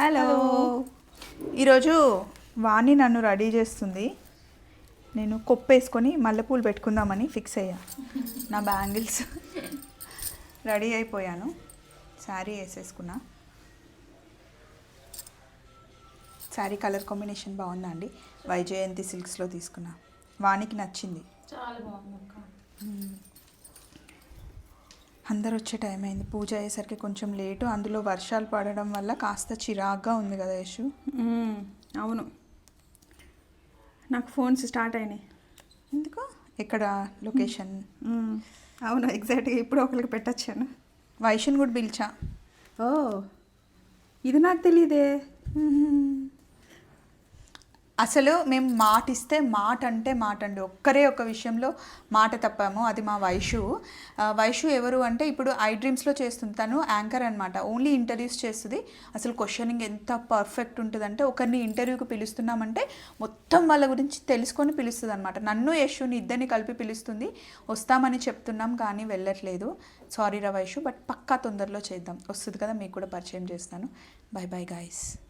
Hello. ఈరోజు వాణి నన్ను ready చేస్తుంది. నేను కొప్పు వేసుకొని మల్లెపూలు పెట్టుకుందామని ఫిక్స్ అయ్యా. నా బ్యాంగిల్స్ రెడీ అయిపోయాను. శారీ వేసేసుకున్నా. శారీ కలర్ కాంబినేషన్ బాగుందా అండి? వైజయంతి సిల్క్స్లో తీసుకున్నా. వానికి నచ్చింది. చాలా బాగుంది అందరు వచ్చే టైం అయింది. పూజ అయ్యేసరికి కొంచెం లేటు అందులో వర్షాలు పడడం వల్ల కాస్త చిరాగ్గా ఉంది కదా యశు. అవును. నాకు ఫోన్స్ స్టార్ట్ అయినాయి. ఎందుకు? ఎక్కడ లొకేషన్. అవును ఎగ్జాక్ట్గా ఇప్పుడు ఒకరికి పెట్టచ్చాను. వైషన్ కూడా పిలిచా? ఓ ఇది నాకు తెలియదే అసలు మేము మాట ఇస్తే మాట అంటే మాట అండి ఒక్కరే ఒక విషయంలో మాట తప్పాము. అది మా వైషు. వైషు ఎవరు అంటే ఇప్పుడు ఐ డ్రీమ్స్లో చేస్తుంది. తను యాంకర్ అనమాట ఓన్లీ ఇంటర్వ్యూస్ చేస్తుంది. అసలు క్వశ్చనింగ్ ఎంత పర్ఫెక్ట్ ఉంటుందంటే ఒకరిని ఇంటర్వ్యూకి పిలుస్తున్నామంటే మొత్తం వాళ్ళ గురించి తెలుసుకొని పిలుస్తుంది అనమాట నన్ను యశుని ఇద్దరిని కలిపి పిలుస్తుంది. వస్తామని చెప్తున్నాం కానీ వెళ్ళట్లేదు. సారీ రా వైషు బట్ పక్కా తొందరలో చేద్దాం. వస్తుంది కదా మీకు కూడా పరిచయం చేస్తాను. Bye bye guys.